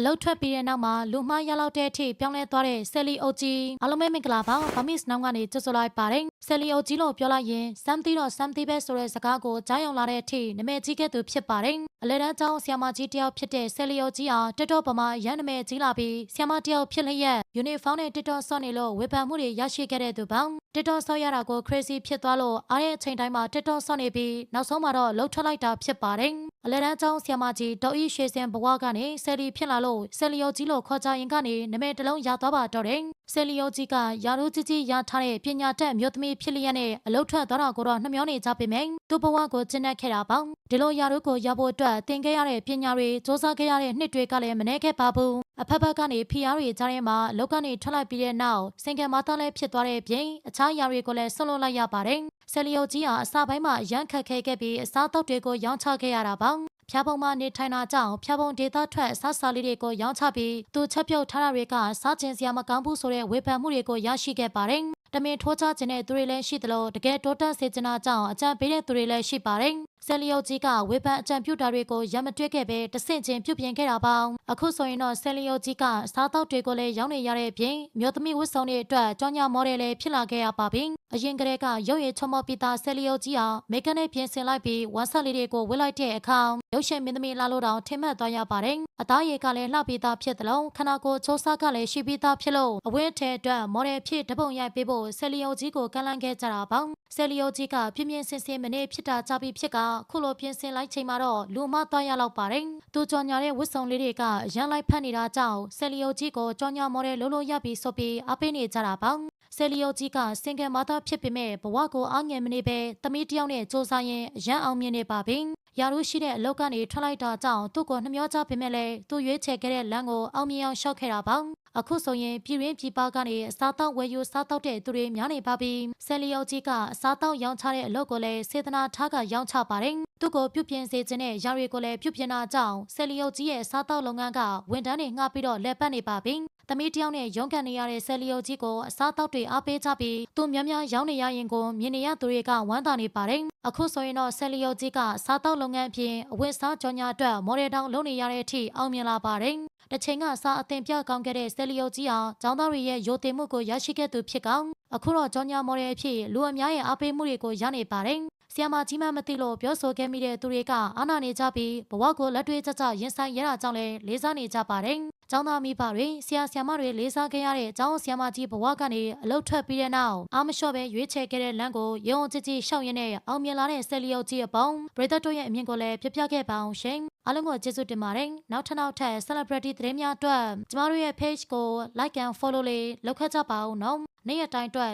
အလုတ်ထွက်ပြီးတဲ့နောက်မှာလူမှားရလောက်တဲ့အထိပြောင်းလဲသွားတဲ့ဆယ်လီအုပ်ကြီးအားလုံးပဲမင်္ဂလာပါဗမစ်နောင်ကနေကြိုဆိုလိုက်ပါတယ်ဆယ်လီအုပ်ကြီးလို့ပြောလိုက်ရင်စမ်းသီးတော့စမ်းသီးပဲဆိုတဲ့စကားကိုကြားရုံလာတဲ့အထိနမဲကြီးခဲ့သူဖြစ်ပါတယ်အလဲတန်းကျောင်းဆီယမကြီးတယောက်ဖြစ်တဲ့ဆယ်လီအုပ်ကြီးဟာတက်တော့ပမာရန်နမဲကြီးလာပြီးဆီယမတယောက်ဖြစ်လျက်ယူနီဖောင်းနဲ့တက်တော့ဆော့နေလို့ဝေဖန်မှုတွေရရှိခဲ့တဲ့သူပေါင်းတက်တော့ဆော့ရတာကို crazy ဖြစ်သွားလို့အားရဲ့အချိန်တိုင်းမှာတက်တော့ဆော့နေပြီးနောက်ဆုံးမှာတော့လှုပ်ထွက်လိုက်တာဖြစ်ပါတယ် အလဲတန်းကျောင်းဆီယမကြီးဒေါ်အီရွှေစင်ဘဝကနေဆယ်လီဖြစ်လာလို့ဆယ်လီအုပ်ကြီးလို့ခေါ်ကြရင်ကနေနမဲတစ်လုံးရသွားပါတော့တယ်ဆယ်လီယိုကြီးကယာရုကြီးကြီးရထားတဲ့ပညာတတ်မျိုးသမီးဖြစ်လျက်နဲ့အလုတ်ထွက်သွားတာကိုတော့နှမျောနေကြပေမယ့်သူ့ဘဝကိုကျင့်တတ်ခဲ့တာပေါ့ဒီလိုယာရုကိုရဖို့အတွက်သင်ခဲ့ရတဲ့ပညာတွေစ조사ခဲ့ရတဲ့နှစ်တွေကလည်းမနှဲခဲ့ပါဘူးအဖက်ဖက်ကနေဖီယားတွေကြားထဲမှာအလုတ်ကနေထွက်လိုက်ပြီးတဲ့နောက်စင်ကယ်မာသားလည်းဖြစ်သွားတဲ့ပြင်အခြားယာတွေကိုလည်းဆွန့်လွတ်လိုက်ရပါတယ်ဆယ်လီယိုကြီးဟာအစာပိုင်းမှာအရန်ခက်ခဲခဲ့ပြီးအစားတောက်တွေကိုရောင်းချခဲ့ရတာပေါ့ ဖျားပုံမှာနေထိုင်တာကြောင့်ဖျားပုံဒေသထွက်အစားစာလေးတွေကိုရောင်းချပြီးသူချက်ပြုတ်ထားတာတွေကစားကျင်စရာမကောင်းဘူးဆိုတဲ့ဝေဖန်မှုတွေကိုရရှိခဲ့ပါတယ်။တမင်ထိုးချခြင်းတဲ့သူတွေလည်းရှိသလိုတကယ်တိုးတက်စေချင်တာကြောင့်အကြံပေးတဲ့သူတွေလည်းရှိပါတယ်။ဆယ်လီယိုကြီးကဝေဖန်အကြံပြုတာတွေကိုရမတွေ့ခဲ့ပဲတဆင့်ချင်းပြုပြင်ခဲ့တာပေါ့။အခုဆိုရင်တော့ဆယ်လီယိုကြီးကစားတောက်တွေကိုလည်းရောင်းနေရတဲ့ပြင်မြို့သမီးဝတ်စုံတွေအတွက်ကြောင်းညာမော်ဒယ်လည်းဖြစ်လာခဲ့ရပါပြီ။အရင်ကတည်းကရုပ်ရည်ချုံမော်ပီတာဆယ်လီယိုကြီးဟာမေကန်နဲ့ပြင်ဆင်လိုက်ပြီးဝမ်ဆက်လေးတွေကိုဝတ်လိုက်တဲ့အခါရုပ်ရှင်မင်းသမီးလာလို့တောင်ထင်မှတ်သွားရပါတယ်။အသားရည်ကလည်းလှပြီးသားဖြစ်သလိုခန္ဓာကိုယ်ချိုးစားကလည်းရှိပြီးသားဖြစ်လို့အဝင်းထဲအတွက်မော်ဒယ်ဖြစ်တပုံရိုက်ပေးဖို့ဆယ်လီယိုကြီးကိုကန့်လန့်ခဲ့ကြတာပေါ့။ဆယ်လီယိုကြီးကပြင်းပြင်းစင်စင်မနေဖြစ်တာကြပြီးဖြစ်ကခုလိုပြင်ဆင်လိုက်ချိန်မှာတော့လူမသွားရတော့ပါတယ်။သူကြော်ညာတဲ့ဝတ်စုံလေးတွေကရန်လိုက်ဖက်နေတာကြောင့်ဆယ်လီယိုကြီးကိုကြော်ညာမော်ဒယ်လုံးလုံးရပြီးဆိုပြီးအပေးနေကြတာပေါ့။ ဆယ်လီယိုကြီးကစင်ကယ်မာသားဖြစ်ပေမဲ့ဘဝကိုအားငယ်မနေပဲသမီးတယောက်နဲ့စူးစမ်းရင်အရန်အောင်မြင်နေပါပြီ။ရာထူးရှိတဲ့အလုပ်ကနေထွက်လိုက်တာကြောင့်သူ့ကိုနှမျောကြပေမဲ့လည်းသူရွေးချယ်ခဲ့တဲ့လမ်းကိုအောင်မြင်အောင်ရှောက်ခဲ့တာပေါ့။ အခုဆိုရင်ပြည်ရင်းပြည်ပကနေအစားတောက်ဝယ်ယူစားတောက်တဲ့သူတွေများနေပါပြီ။ဆယ်လီယိုကြီးကအစားတောက်ရောင်းချတဲ့အလုပ်ကိုလည်းစေတနာထားကရောင်းချပါတယ်။သူ့ကိုပြုပြင်စေခြင်းနဲ့ရာတွေကိုလည်းပြုပြင်တာကြောင့်ဆယ်လီယိုကြီးရဲ့စားတောက်လုပ်ငန်းကဝန်ထမ်းတွေငှားပြီးတော့လက်ပတ်နေပါပြီ။သမီးတယောက်နဲ့ရုန်းကန်နေရတဲ့ဆယ်လီယိုကြီးကိုအစားတောက်တွေအားပေးကြပြီးသူများများရောင်းနေရရင်ကိုမြင်နေရသူတွေကဝမ်းသာနေပါတယ်။အခုဆိုရင်တော့ဆယ်လီယိုကြီးကစားတောက်လုပ်ငန်းအပြင်အဝတ်စားကြော်ညာအတွက်မော်ဒယ်တောင်လုပ်နေရတဲ့အထိအောင်မြင်လာပါတယ်။ တစ်ချိန်ကစားအသင်ပြကောင်းခဲ့တဲ့ဆယ်လီယိုကြီးဟာကျောင်းသားတွေရဲ့ယိုတင်မှုကိုရရှိခဲ့သူဖြစ်ကောင်းအခုတော့ကြော်ညာမော်ဒယ်အဖြစ်လူအများရဲ့အားပေးမှုတွေကိုရနေပါတယ်။ဆီယမကြီးမမသိလို့ပြောဆိုခဲ့မိတဲ့သူတွေကအာနာနေကြပြီးဘဝကိုလက်တွေ့ကျကျရင်ဆိုင်ရတာကြောင့်လည်းလေးစားနေကြပါတယ်။ ကျောင်းသားမိဘတွေဆရာဆရာမတွေလေးစားခဲ့ရတဲ့ကျောင်းဆရာမကြီးဘဝကနေအလုတ်ထွက်ပြီးတဲ့နောက်အာမလျှော့ပဲရွေးချယ်ခဲ့တဲ့လမ်းကိုရုံကြည်ကြည်ရှောက်ရင်းနဲ့အောင်မြင်လာတဲ့ဆယ်လီယိုကြီးအပေါင်းပရိသတ်တို့ရဲ့အမြင်ကိုလည်းပြပြခဲ့ပါအောင်ရှင်။အားလုံးကိုကျေးဇူးတင်ပါတယ်။နောက်ထပ်နောက်ထပ် celebrity သတင်းများအတွက်ကျမတို့ရဲ့ page ကို like and follow လေးလုပ်ခဲ့ကြပါဦးနော်။နေ့ရက်တိုင်းအတွက်